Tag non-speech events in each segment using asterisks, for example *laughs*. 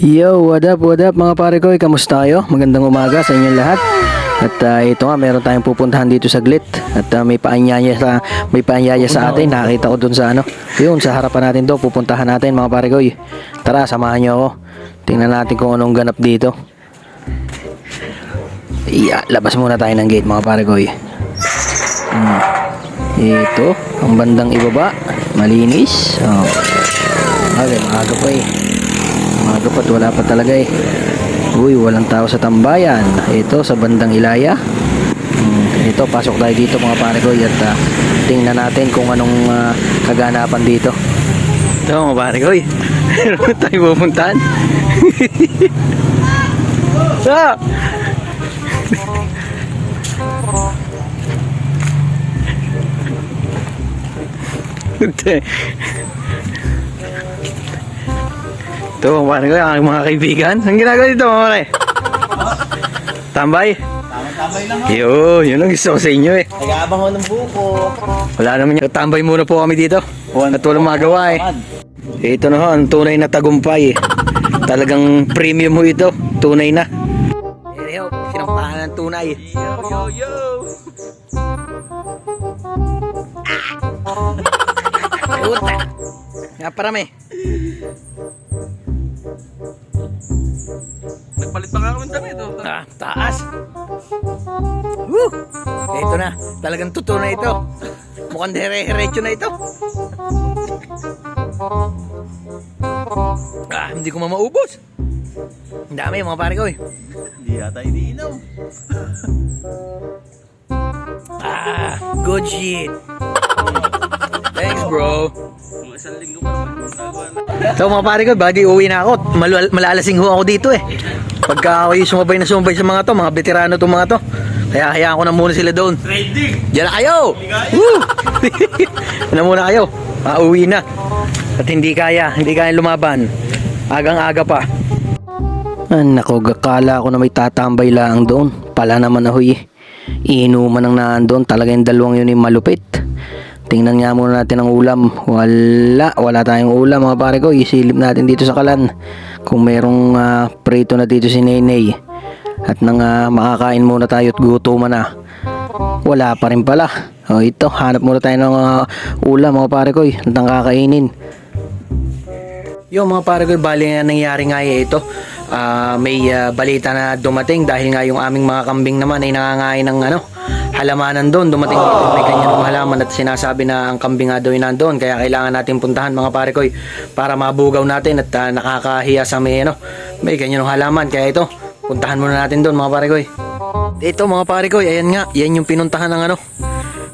Yo, what up, what up mga pare ko? Kamusta kayo? Magandang umaga sa inyong lahat. At ah, ito nga, meron tayong pupuntahan dito sa Glit. At ah, may paanyaya sa may paanyaya sa atin. Nakita ko dun sa ano. Yun, sa harapan natin do, pupuntahan natin mga pare ko. Tara, samahan niyo ako. Tingnan natin kung anong ganap dito. Iya, labas muna tayo ng gate mga pare ko. Hmm. Ito, ang bandang ibaba. Malinis. Oh. Okay, maaga pa eh. Maaga pa't wala pa talaga eh. Uy, walang tao sa tambayan. Ito, sa bandang Ilaya. Hmm, ito, pasok tayo dito mga pare ko. At ah, tingnan natin kung anong ah, kaganapan dito. Ito mga pare ko. *laughs* Meron tayo pupuntahan. *laughs* ah! *laughs* Ito, pare ko, ang aking mga kaibigan. Ang ginagawa dito, mga pare? Tambay? Tama-tambay lang Yun, yun ang gusto ko sa inyo eh. Nag-aabang ko ng buko. Wala naman yung tambay muna po kami dito. At walang magawa eh. Ito na ho, ang tunay na tagumpay eh. Talagang premium ho ito. Tunay na. Eh, ho, sinampahan ng tunay. Yo, yo, yo. Puta. Nga parami. Nagpalit pa nga kami ng damit. Oh. Ah, taas. Woo! Ito na. Talagang totoo na ito. Mukhang dire-diretso na ito. Ah, hindi ko mamaubos. Ang dami mga pare ko eh. Hindi yata iniinom. Ah, good shit. Bro. Mga isang linggo pa naman. So mga pare ko, bagi uwi na ako. Mal- malalasing ho ako dito eh. Pagka ako yung sumabay na sumabay sa mga to, mga veterano to mga to. Kaya hayaan ko na muna sila doon. Trading. Diyan na kayo! Woo! Diyan *laughs* na muna kayo. Pauwi na. At hindi kaya, hindi kaya lumaban. Agang-aga pa. Ah, nako, gakala ko na may tatambay lang doon. Pala naman na huy. Iinuman ang naandun. Talaga yung dalawang yun yung malupit. Tingnan nga muna natin ang ulam. Wala, wala tayong ulam mga pare ko. Isilip natin dito sa kalan. Kung merong ah, prito na dito si Nenay. At nang ah, makakain muna tayo at gutuman na. Wala pa rin pala. O ito, hanap muna tayo ng ah, ulam mga pare ko. Nang kakainin. Yung mga pare ko, bali nga nangyari nga eh, ito. Ah, may ah, balita na dumating dahil nga yung aming mga kambing naman ay nangangain ng ano, halamanan doon. Dumating dito may ganyan ng halaman at sinasabi na ang kambing nga daw nandoon. Kaya kailangan natin puntahan mga pare ko para mabugaw natin at ah, nakakahiya sa may ano, may ganyan ng halaman. Kaya ito, puntahan muna natin doon mga pare ko. Ito mga pare ko, ayan nga, yan yung pinuntahan ng ano,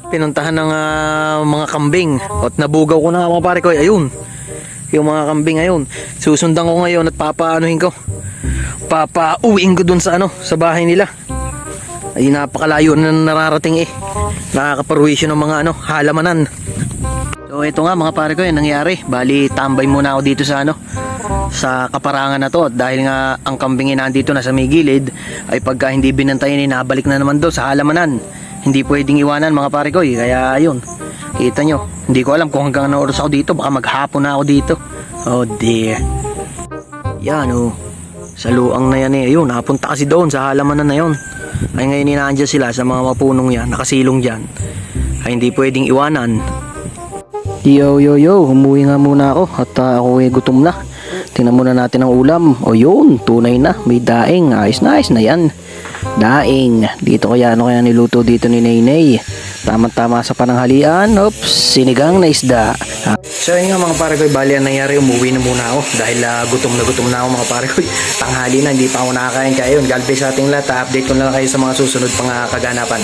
pinuntahan ng ah, mga kambing. At nabugaw ko na mga pare ko, ayun yung mga kambing ngayon. Susundan ko ngayon at papaanuhin ko. Papauwiin ko dun sa ano, sa bahay nila. Ay napakalayo na nararating eh. Nakakaparwisyo ng mga ano, halamanan. So ito nga mga pare ko yung nangyari. Bali tambay muna ako dito sa ano, sa kaparangan na to. Dahil nga ang kambing ay nandito na sa may gilid, ay pagka hindi binantayan ay nabalik na naman doon sa halamanan. Hindi pwedeng iwanan mga pare ko eh. Kaya ayun, kita nyo. Hindi ko alam kung hanggang ano oras ako dito. Baka maghapon na ako dito. Oh dear. Yan oh. Sa luang na yan eh. Ayun, napunta kasi doon sa halamanan na yon. Ay ngayon inaandyan sila sa mga mapunong yan, nakasilong dyan. Ay hindi pwedeng iwanan. Yo yo yo, humuwi nga muna ako at ah, ako ay gutom na. Tingnan muna natin ang ulam. O yun, tunay na, may daing. Ayos na, ayos na yan. Daing. Dito kaya ano kaya niluto dito ni Naynay. Tama-tama sa pananghalian. Oops, sinigang na isda. So yun nga mga pare ko, bali ang nangyari, umuwi na muna ako dahil ah, gutom na gutom na ako mga pare. *laughs* Tanghali na, hindi pa ako nakakain. Kaya yun, bless sa ating lahat. Ah, Update ko na lang kayo sa mga susunod pang ah, kaganapan.